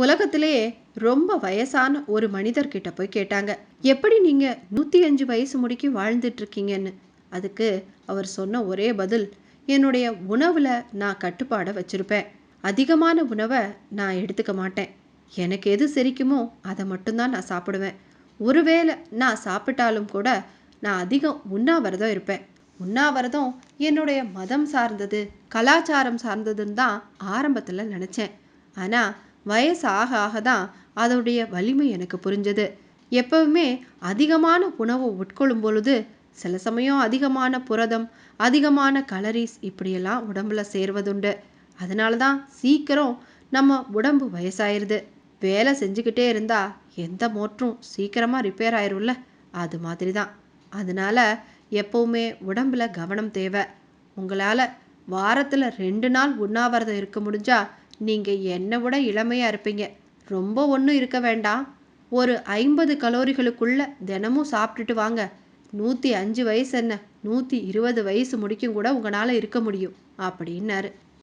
உலகத்திலே ரொம்ப வயசான ஒரு மனிதர்கிட்ட போய் கேட்டாங்க. எப்படி நீங்கள் நூற்றி அஞ்சு வயசு முடிக்கி வாழ்ந்துட்டு இருக்கீங்கன்னு அதுக்கு அவர் சொன்ன ஒரே பதில் என்னுடைய உணவில் நான் கட்டுப்பாடை வச்சுருப்பேன். அதிகமான உணவை நான் எடுத்துக்க மாட்டேன். எனக்கு எது செரிக்குமோ அதை மட்டும்தான் நான் சாப்பிடுவேன். ஒருவேளை நான் சாப்பிட்டாலும் கூட நான் அதிகம் உண்ணாவிரதம் இருப்பேன். உண்ணாவிரதம் என்னுடைய மதம் சார்ந்தது கலாச்சாரம் சார்ந்ததுன்னு தான் ஆரம்பத்தில் நினச்சேன். ஆனால் வயசு ஆக ஆக தான் அதோடைய வலிமை எனக்கு புரிஞ்சது. எப்பவுமே அதிகமான உணவு உட்கொள்ளும் பொழுது சில சமயம் அதிகமான புரதம் அதிகமான கலரிஸ் இப்படியெல்லாம் உடம்புல சேர்வதுண்டு. அதனால தான் சீக்கிரம் நம்ம உடம்பு வயசாயிருது. வேலை செஞ்சுக்கிட்டே இருந்தால் எந்த மோட்டரும் சீக்கிரமாக ரிப்பேர் ஆயிரும்ல? அது மாதிரி தான் அதனால் எப்போவுமே உடம்பில் கவனம் தேவை. உங்களால் வாரத்தில் ரெண்டு நாள் உண்ணாவிரதம் இருக்க முடிஞ்சால் நீங்கள் என்னை விட இளமையாக இருப்பீங்க. ரொம்ப ஒன்றும் இருக்க வேண்டாம். ஒரு ஐம்பது கலோரிகளுக்குள்ள தினமும் சாப்பிட்டுட்டு வாங்க. நூற்றி அஞ்சு வயசு என்ன? நூற்றி இருபது வயசு முடிக்கும் கூட உங்களால் இருக்க முடியும் அப்படின்னாரு.